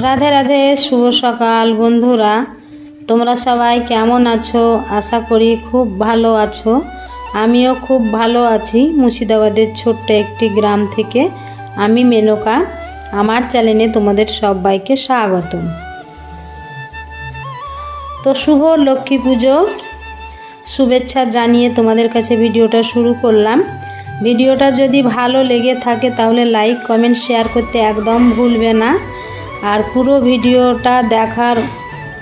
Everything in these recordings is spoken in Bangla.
রাধে রাধে, শুভ সকাল বন্ধুরা। তোমরা সবাই কেমন আছো? আশা করি খুব ভালো আছো। আমিও খুব ভালো আছি মুর্শিদাবাদের ছোট্ট একটি গ্রাম থেকে। আমি মেনকা, আমার চ্যানেলে তোমাদের সবাইকে স্বাগত তো শুভ লক্ষ্মী পুজো। শুভেচ্ছা জানিয়ে তোমাদের কাছে ভিডিওটা শুরু করলাম। ভিডিওটা যদি ভালো লেগে থাকে তাহলে লাইক, কমেন্ট, শেয়ার করতে একদম ভুলবে না। আর পুরো ভিডিওটা দেখার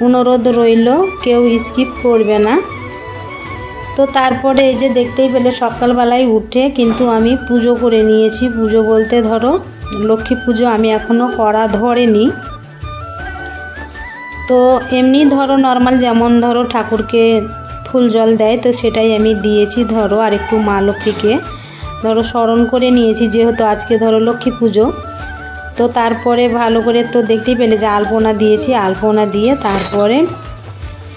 অনুরোধ রইল, কেউ স্কিপ করবে না। তো তারপরে এই যে দেখতেই পেলে সকালবেলায় উঠে কিন্তু আমি পুজো করে নিয়েছি। পুজো বলতে ধরো, লক্ষ্মী পুজো আমি এখনও করা ধরেনি। তো এমনি ধরো নর্মাল যেমন ধরো ঠাকুরকে ফুল জল দেয়, তো সেটাই আমি দিয়েছি ধরো আর একটু মা লক্ষ্মীকে। ধরো স্মরণ করে নিয়েছি, যেহেতু আজকে ধরো লক্ষ্মী পুজো। তো তারপরে ভালো করে তো দেখতেই পেলে যে আলপনা দিয়েছি, আলপনা দিয়ে তারপরে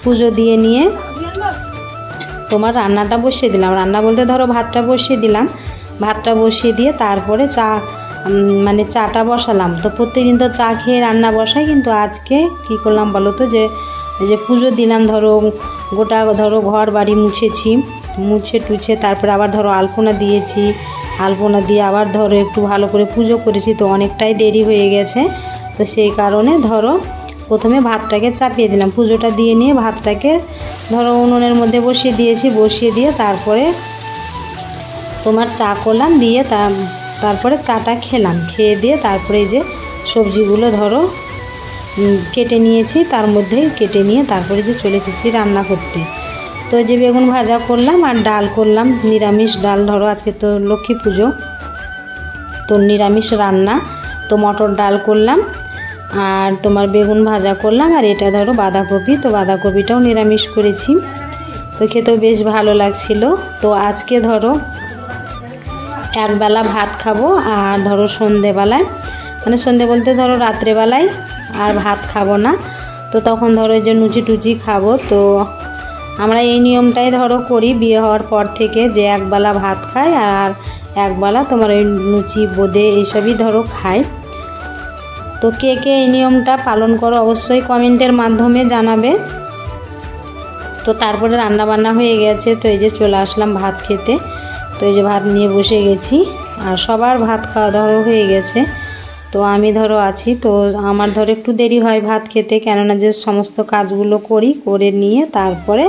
পুজো দিয়ে নিয়ে তোমার রান্নাটা বসিয়ে দিলাম। রান্না বলতে ধরো ভাতটা বসিয়ে দিলাম। ভাতটা বসিয়ে দিয়ে তারপরে চা মানে চাটা বসালাম। তো প্রত্যেকদিন তো চা খেয়ে রান্না বসাই, কিন্তু আজকে কী করলাম বলো তো যে যে পুজো দিলাম ধরো গোটা ধরো ঘর বাড়ি মুছেছি। মুছে টুছে, তারপরে আবার ধরো আলপনা দিয়েছি। আলপনা দিয়ে আবার ধরো একটু ভালো করে পুজো করেছি, তো অনেকটাই দেরি হয়ে গেছে। তো সেই কারণে ধরো প্রথমে ভাতটাকে চাপিয়ে দিলাম। পুজোটা দিয়ে নিয়ে ভাতটাকে ধরো উনুনের মধ্যে বসিয়ে দিয়েছি, বসিয়ে দিয়ে তারপরে তোমার চা করলাম দিয়ে তারপরে চাটা খেলাম। খেয়ে দিয়ে তারপরে যে সবজিগুলো ধরো কেটে নিয়েছি, তার মধ্যেই কেটে নিয়ে তারপরে যে চলে এসেছি রান্না করতে। তো যে বেগুন ভাজা করলাম আর ডাল করলাম, নিরামিষ ডাল। ধরো আজকে তো লক্ষ্মী পুজো, তো নিরামিষ রান্না। তো মটর ডাল করলাম আর তোমার বেগুন ভাজা করলাম আর এটা ধরো বাঁধাকপি, তো বাঁধাকপিটাও নিরামিষ করেছি। তো খেতেও বেশ ভালো লাগছিল। তো আজকে ধরো একবেলা ভাত খাব আর ধরো সন্ধেবেলায়। মানে সন্ধে বলতে ধরো রাত্রেবেলায় আর ভাত খাব না। তো তখন ধরো যে লুচি টুচি খাব, তো আমরা এই নিয়মটাই ধরো করি, বিয়ে হওয়ার পর থেকে যে একবেলা ভাত খাই আর একবেলা তোমার ওই লুচি, বোঁদে এইসবই ধরো খাই তো কে কে এই নিয়মটা পালন করো অবশ্যই কমেন্টের মাধ্যমে জানাবে। তো তারপরে রান্না বান্না হয়ে গেছে, তো এই যে চলে আসলাম ভাত খেতে। তো এই যে ভাত নিয়ে বসে গেছি, আর সবার ভাত খাওয়া ধরো হয়ে গেছে। তো আমি ধরো আছি, তো আমার ধরো একটু দেরি হয় ভাত খেতে, কেননা যে সমস্ত কাজগুলো করি, করে নিয়ে তারপরে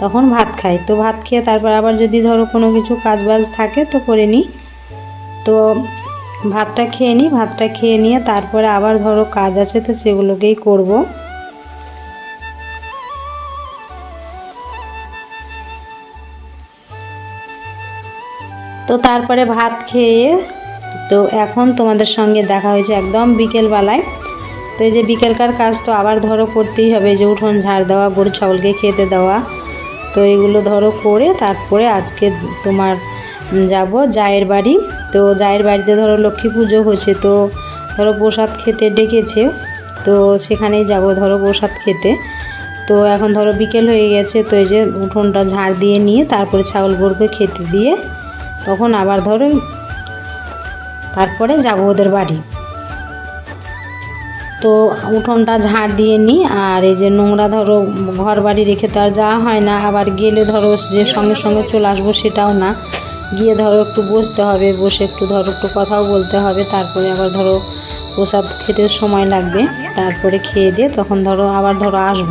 তখন ভাত খাই। তো ভাত খেয়ে তারপর আবার যদি ধরো কোনো কিছু কাজ বাজ থাকে তো করে নিই। তো ভাতটা খেয়ে নিই, ভাতটা খেয়ে নিয়ে তারপরে আবার ধরো কাজ আছে তো সেগুলোকেই করব। তো তারপরে ভাত খেয়ে তো এখন তোমাদের সঙ্গে দেখা হয়েছে একদম বিকেলবেলায়। তো এই যে বিকেলকার কাজ তো আবার ধরো করতেই হবে যে উঠোন ঝাড় দেওয়া, গরু, ছাগলকে খেতে দেওয়া। তো এগুলো ধরো করে তারপরে আজকে তোমার যাব জায়ের বাড়ি। তো জায়ের বাড়িতে ধরো লক্ষ্মী পুজো হয়েছে, তো ধরো প্রসাদ খেতে ডেকেছে। তো সেখানেই যাব ধরো প্রসাদ খেতে। তো এখন ধরো বিকেল হয়ে গেছে, তো এই যে উঠোনটা ঝাড় দিয়ে নিয়ে তারপরে ছাগল গরুকে খেতে দিয়ে তখন আবার ধরো তারপরে যাব ওদের বাড়ি। তো উঠোনটা ঝাড় দিয়ে নিই আর এই যে নোংরা ধরো ঘর বাড়ি রেখে তো আর যাওয়া হয় না, আবার গেলে ধরো যে সঙ্গে সঙ্গে চলে আসব সেটাও না। গিয়ে ধরো একটু বসতে হবে, বসে একটু ধরো একটু কথাও বলতে হবে, তারপরে আবার ধরো প্রসাদ খেতে সময় লাগবে, তারপরে খেয়ে দিয়ে তখন ধরো আবার ধরো আসব।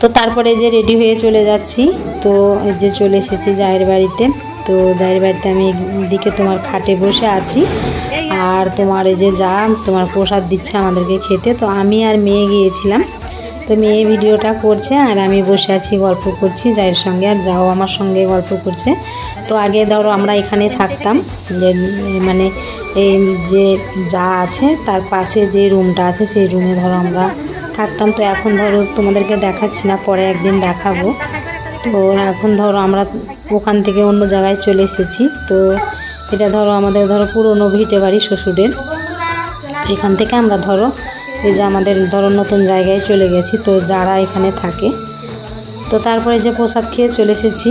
তো তারপরে যে রেডি হয়ে চলে যাচ্ছি, তো এই যে চলে এসেছি জায়ের বাড়িতে। তো জায়ের বাড়িতে আমি দিকে তোমার খাটে বসে আছি। আর তোমার এই যে যা, তোমার প্রসাদ দিচ্ছে আমাদেরকে খেতে। তো আমি আর মেয়ে গিয়েছিলাম। তো মেয়ে ভিডিওটা করছে আর আমি বসে আছি, গল্প করছি, জায়ের সঙ্গে আর যাও আমার সঙ্গে গল্প করছে। তো আগে ধরো আমরা এখানে থাকতাম, যে মানে এই যে যা আছে, তার পাশে যে রুমটা আছে, সেই রুমে ধরো আমরা থাকতাম। তো এখন ধরো তোমাদেরকে দেখাচ্ছি না, পরে একদিন দেখাবো। তো এখন ধরো আমরা ওখান থেকে অন্য জায়গায় চলে এসেছি। তো এটা ধরো আমাদের ধরো পুরনো ভিটে বাড়ি শ্বশুরের। এখান থেকে আমরা ধরো এই যে আমাদের ধরো নতুন জায়গায় চলে গেছি। তো যারা এখানে থাকে। তো তারপরে যে প্রসাদ খেয়ে চলে এসেছি।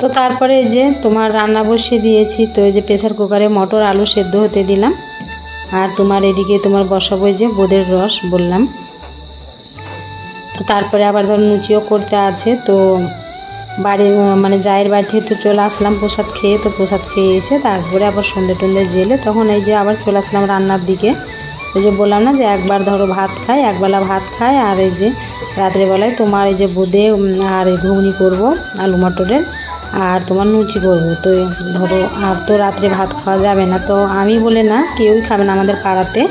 তো তারপরে এই যে তোমার রান্না বসিয়ে দিয়েছি, তো এই যে প্রেসার কুকারে মটর আলু সেদ্ধ হতে দিলাম। আর তোমার এদিকে তোমার বসাবো যে বোদের রস বললাম। তো তারপরে আবার ধর লুচিও করতে আছে, তো বাড়ি মানে জায়ের বাড়ি থেকে তো চলে আসলাম প্রসাদ খেয়ে, তো প্রসাদ খেয়ে এসে তারপরে আবার সন্ধে টন্ধে জেলে তখন এই যে আবার চলে আসলাম রান্নার দিকে। ওই যে বললাম না যে একবার ধরো ভাত খায় একবেলা ভাত খায় আর এই যে রাত্রেবেলায় তোমার এই যে বোঁদে আর ঘুগনি করব, আলু মটরের। আর তোমার লুচি করব। তো ধরো, আর তো রাত্রে ভাত খাওয়া যাবে না। তো আমি বলে না, কেউই খাবে না আমাদের পাড়াতে।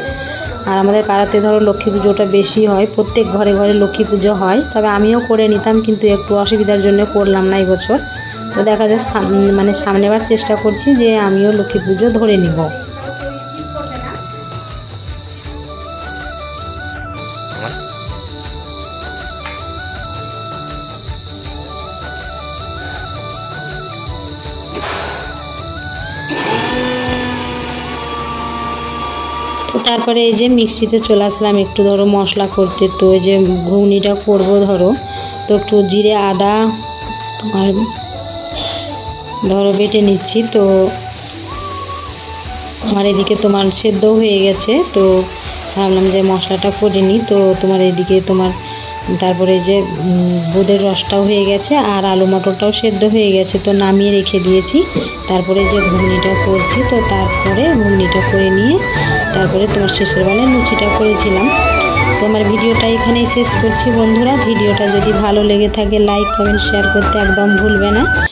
আর আমাদের পাড়াতে ধরো, লক্ষ্মী পুজোটা বেশি হয়। প্রত্যেক ঘরে ঘরে লক্ষ্মী পুজো হয়। তবে আমিও করে নিতাম, কিন্তু একটু অসুবিধার জন্য করলাম না এবছর। তো দেখা যায় মানে সামনেবার চেষ্টা করছি যে আমিও লক্ষ্মী পুজো ধরে নিব। তারপরে এই যে মিক্সিতে চলে আসলাম, একটু ধরো মশলা করতে। তো এই যে ঘুগনিটা করব ধরো, তো একটু জিরে, আদা তোমার ধরো বেটে নিচ্ছি। তো আমার এদিকে তোমার সেদ্ধ হয়ে গেছে, তো ভাবলাম যে মশলাটা করে নিই। তো তোমার এদিকে তোমার তারপরে যে বোদের রসটাও হয়ে গেছে আর আলু মটরটাও সেদ্ধ হয়ে গেছে, তো নামিয়ে রেখে দিয়েছি। তারপরে যে ঘুগনিটা করছি, তো তারপরে ঘুগনিটা করে নিয়ে তারপরে তোমার শেষের বেলায় লুচিটা করেছিলাম। তো আমার ভিডিওটা এখানেই শেষ করছি বন্ধুরা। ভিডিওটা যদি ভালো লেগে থাকে লাইক কমেন্ট শেয়ার করতে একদম ভুলবে না।